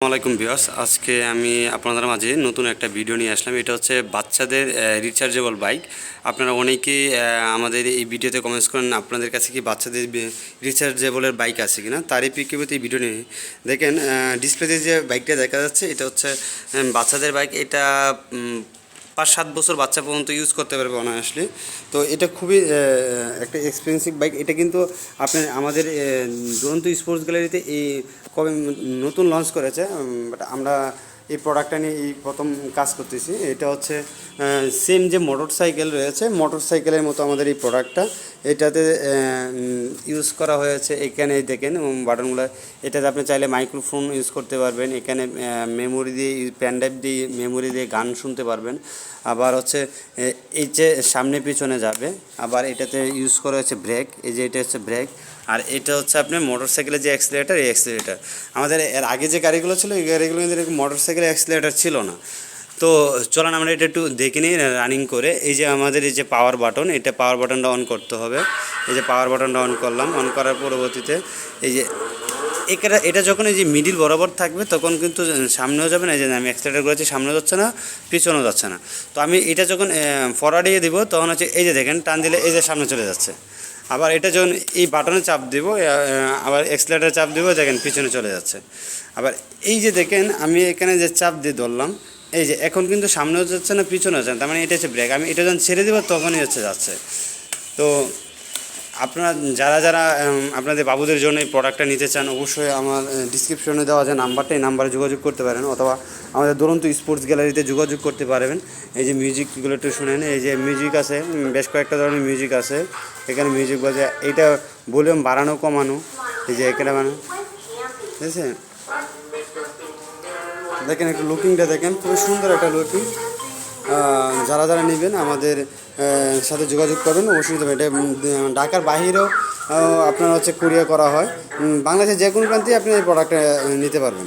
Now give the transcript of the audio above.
আসসালামাইকুম বিয়াস আজকে আমি আপনাদের মাঝে নতুন একটা ভিডিও নিয়ে আসলাম। এটা হচ্ছে বাচ্চাদের রিচার্জেবল বাইক আপনারা অনেকেই আমাদের এই ভিডিওতে কমেন্টস করেন, আপনাদের কাছে কি বাচ্চাদের রিচার্জেবলের বাইক আছে কিনা? তারই প্রেক্ষিপতে এই ভিডিও নিয়ে দেখেন ডিসপ্লেতে যে বাইকটা দেখা যাচ্ছে, এটা হচ্ছে বাচ্চাদের বাইক এটা পাঁচ সাত বছর বাচ্চা পর্যন্ত ইউজ করতে পারবে অনায়াসলি। তো এটা খুবই একটা এক্সপেন্সিভ বাইক এটা কিন্তু আপনার আমাদের দুরন্ত স্পোর্টস গ্যালারিতে এই কবে নতুন লঞ্চ করেছে বাট আমরা এই প্রোডাক্টটা নিয়ে এই প্রথম কাজ করতেছি। এটা হচ্ছে সেম যে মোটর সাইকেল রয়েছে মোটর সাইকেলের মতো আমাদের এই প্রোডাক্টটা এটাতে ইউজ করা হয়েছে এখানে দেখেন বাটনগুলো। এটাতে আপনি চাইলে মাইক্রোফোন ইউজ করতে পারবেন। এখানে মেমোরি দিয়ে প্যান ড্রাইভ দিয়ে মেমোরি দিয়ে গান শুনতে পারবেন। আবার হচ্ছে এই যে সামনে পিছনে যাবে, আবার এটাতে ইউজ করা হচ্ছে ব্রেক এই যে এটা হচ্ছে ব্রেক আর এটা হচ্ছে আপনার মোটর সাইকেলের যে অ্যাক্সিলেটার এই অ্যাক্সিলেটার আমাদের এর আগে যে গাড়িগুলো ছিল, এই গাড়িগুলো কিন্তু মোটর সাইকেলের অ্যাক্সিলেটার ছিল না। তো চলেন আমরা এটা একটু দেখে নিই রানিং করে। এই যে আমাদের এই যে পাওয়ার বাটন এটা পাওয়ার বাটনটা অন করতে হবে। এই যে পাওয়ার বাটনটা অন করলাম অন করার পরবর্তীতে এই যে এটা এটা যখন এই যে মিডিল বরাবর থাকবে, তখন কিন্তু সামনেও যাবে না। এই যে আমি অ্যাক্সিলেটার করেছি, সামনেও যাচ্ছে না, পিছনেও যাচ্ছে না। তো আমি এটা যখন ফরওয়ার্ডিয়ে দিব, তখন হচ্ছে এই যে দেখেন, টান দিলে এই যে সামনে চলে যাচ্ছে। আবার এটা যখন এই বাটনে চাপ দিব আবার এক্সলেটারে চাপ দিব, দেখেন পিছনে চলে যাচ্ছে। আবার এই যে দেখেন, আমি এখানে যে চাপ দিয়ে ধরলাম, এই যে এখন কিন্তু সামনেও যাচ্ছে না পিছনে যাচ্ছে না, তার মানে এটা হচ্ছে ব্রেক আমি এটা যখন ছেড়ে দেবো, তখনই হচ্ছে যাচ্ছে। তো আপনারা, যারা যারা আপনাদের বাবুদের জন্য এই প্রোডাক্টটা নিতে চান, অবশ্যই আমার ডিসক্রিপশনে দেওয়া যে নাম্বারটা এই নাম্বারে যোগাযোগ করতে পারেন, অথবা আমাদের দুরন্ত স্পোর্টস গ্যালারিতে যোগাযোগ করতে পারবেন। এই যে মিউজিকগুলো একটু শুনেন, এই যে মিউজিক আছে বেশ কয়েকটা ধরনের মিউজিক আছে। এখানে মিউজিক বাজে এইটা ভলিউম বাড়ানো, কমানো, এই যে এখানে বানানো। ঠিক আছে? দেখেন একটু লুকিংটা দেখেন, খুবই সুন্দর একটা লুকিং যারা যারা নেবেন আমাদের সাথে যোগাযোগ করবেন। হবে এটা ঢাকার বাহিরেও আপনার হচ্ছে কুরিয়ার করা হয়। বাংলাদেশের যে কোনো প্রান্তেই আপনি এই প্রোডাক্টটা নিতে পারবেন।